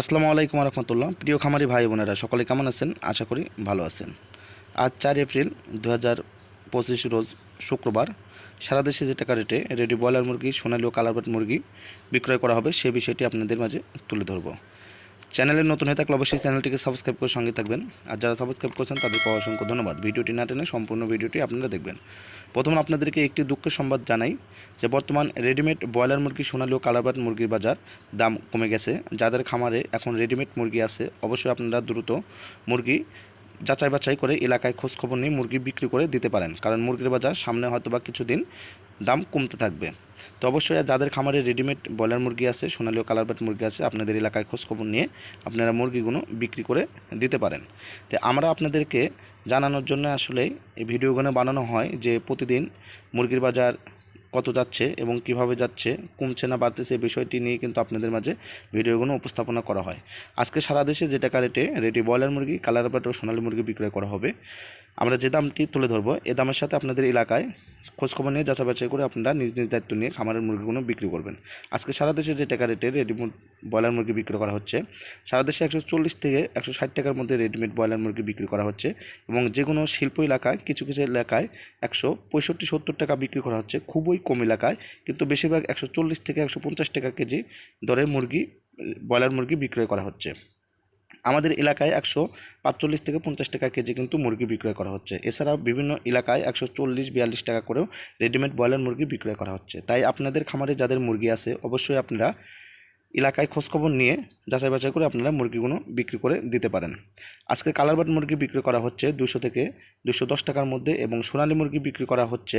আসসালামু আলাইকুম রহমতুল্লাহ প্রিয় খামারি ভাই বোনেরা, সকলে কেমন আছেন? আশা করি ভালো আছেন। আজ চার এপ্রিল দু হাজার পঁচিশ রোজ শুক্রবার। সারা দেশে যে টাকা রেটে রেডি ব্রয়লার মুরগি, সোনালি ও কালারবাট মুরগি বিক্রয় করা হবে, সে বিষয়টি আপনাদের মাঝে তুলে ধরবো। চ্যানেলে নতুন হয়ে থাকলে অবশ্যই চ্যানেলটিকে সাবস্ক্রাইব করে সঙ্গে থাকবেন। আর যারা সাবস্ক্রাইব করছেন, তাদেরকে অসংখ্য ধন্যবাদ। ভিডিওটি না টেনে সম্পূর্ণ ভিডিওটি আপনারা দেখবেন। প্রথমে আপনাদেরকে একটি দুঃখের সংবাদ জানাই, যে বর্তমান রেডিমেড ব্রয়লার মুরগি, সোনালি ও কালারবাট মুরগির বাজার দাম কমে গেছে। যাদের খামারে এখন রেডিমেড মুরগি আছে, অবশ্যই আপনারা দ্রুত মুরগি যাচাই বাছাই করে এলাকায় খোঁজ খবর নিয়ে মুরগি বিক্রি করে দিতে পারেন। কারণ মুরগির বাজার সামনে হয়তো বা কিছুদিন দাম কমতে থাকবে। তো অবশ্যই যাদের খামারে রেডিমেড ব্রয়লার মুরগি আছে, সোনালি ও কালারবাট মুরগি আছে, আপনাদের এলাকায় খোঁজখবর নিয়ে আপনারা মুরগিগুলো বিক্রি করে দিতে পারেন। তো আমরা আপনাদেরকে জানানোর জন্য আসলে এই ভিডিওগুলো বানানো হয় যে প্রতিদিন মুরগির বাজার কত যাচ্ছে এবং কীভাবে যাচ্ছে, কমছে না বাড়তেছে, এই বিষয়টি নিয়ে কিন্তু আপনাদের মাঝে ভিডিওগুলো উপস্থাপনা করা হয়। আজকে সারা দেশে যে টাকা রেটে রেডি ব্রয়লার মুরগি কালার বাট ও সোনালী মুরগি বিক্রয় করা হবে। আমরা যে দামটি তুলে ধরবো, এ দামের সাথে আপনাদের এলাকায় খোঁজখবর নিয়ে যাচাই বাছাই করে আপনারা নিজ নিজ দায়িত্ব নিয়ে খামারের মুরগিগুলো বিক্রি করবেন। আজকে সারা দেশে যে টাকা রেটে রেডিমেড ব্রয়লার মুরগি বিক্রি করা হচ্ছে, সারা দেশে একশো চল্লিশ থেকে একশো ষাট টাকার মধ্যে রেডিমেড ব্রয়লার মুরগি বিক্রি করা হচ্ছে এবং যে কোনো শিল্প এলাকায়, কিছু কিছু এলাকায় একশো পঁয়ষট্টি সত্তর টাকা বিক্রি করা হচ্ছে, খুবই কম এলাকায়, কিন্তু বেশিরভাগ একশো চল্লিশ থেকে একশো পঞ্চাশ টাকা কেজি দরে মুরগি, ব্রয়লার মুরগি বিক্রয় করা হচ্ছে। আমাদের এলাকায় একশো পাঁচচল্লিশ থেকে পঞ্চাশ টাকা কেজি কিন্তু মুরগি বিক্রয় করা হচ্ছে। এছাড়াও বিভিন্ন এলাকায় একশো চল্লিশ, বিয়াল্লিশ টাকা করেও রেডিমেড ব্রয়লার মুরগি বিক্রয় করা হচ্ছে। তাই আপনাদের খামারে যাদের মুরগি আছে, অবশ্যই আপনারা এলাকায় খোঁজখবর নিয়ে যাচাই বাছাই করে আপনারা মুরগিগুলো বিক্রি করে দিতে পারেন। আজকে কালারবাট মুরগি বিক্রি করা হচ্ছে দুশো থেকে দুশো দশ টাকার মধ্যে এবং সোনালী মুরগি বিক্রি করা হচ্ছে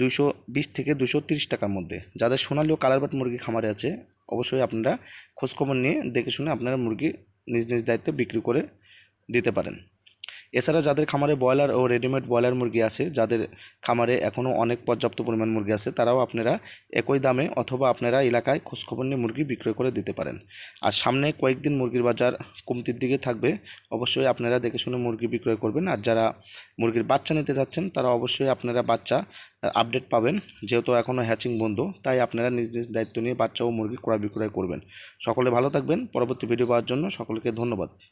দুশো বিশ থেকে দুশো তিরিশ টাকার মধ্যে। যাদের সোনালি ও কালারবাট মুরগি খামারে আছে, অবশ্যই আপনারা খোঁজখবর নিয়ে দেখে শুনে আপনারা মুরগি নিজ নিজ দায়িত্বে বিক্রি করে দিতে পারেন। এছাড়া যাদের খামারে ব্রয়লার ও রেডিমেড ব্রয়লার মুরগি আছে, যাদের খামারে এখনও অনেক পর্যাপ্ত পরিমাণ মুরগি আছে, তারাও আপনারা একই দামে অথবা আপনারা এলাকায় খোঁজখবর নিয়ে মুরগি বিক্রয় করে দিতে পারেন। আর সামনে কয়েকদিন মুরগির বাজার কমতির দিকে থাকবে, অবশ্যই আপনারা দেখে শুনে মুরগি বিক্রয় করবেন। আর যারা মুরগির বাচ্চা নিতে চাচ্ছেন, তারা অবশ্যই আপনারা বাচ্চা আপডেট পাবেন, যেহেতু এখনও হ্যাচিং বন্ধ, তাই আপনারা নিজ নিজ দায়িত্ব নিয়ে বাচ্চা ও মুরগি ক্রয় বিক্রয় করবেন। সকলে ভালো থাকবেন, পরবর্তী ভিডিও পাওয়ার জন্য সকলকে ধন্যবাদ।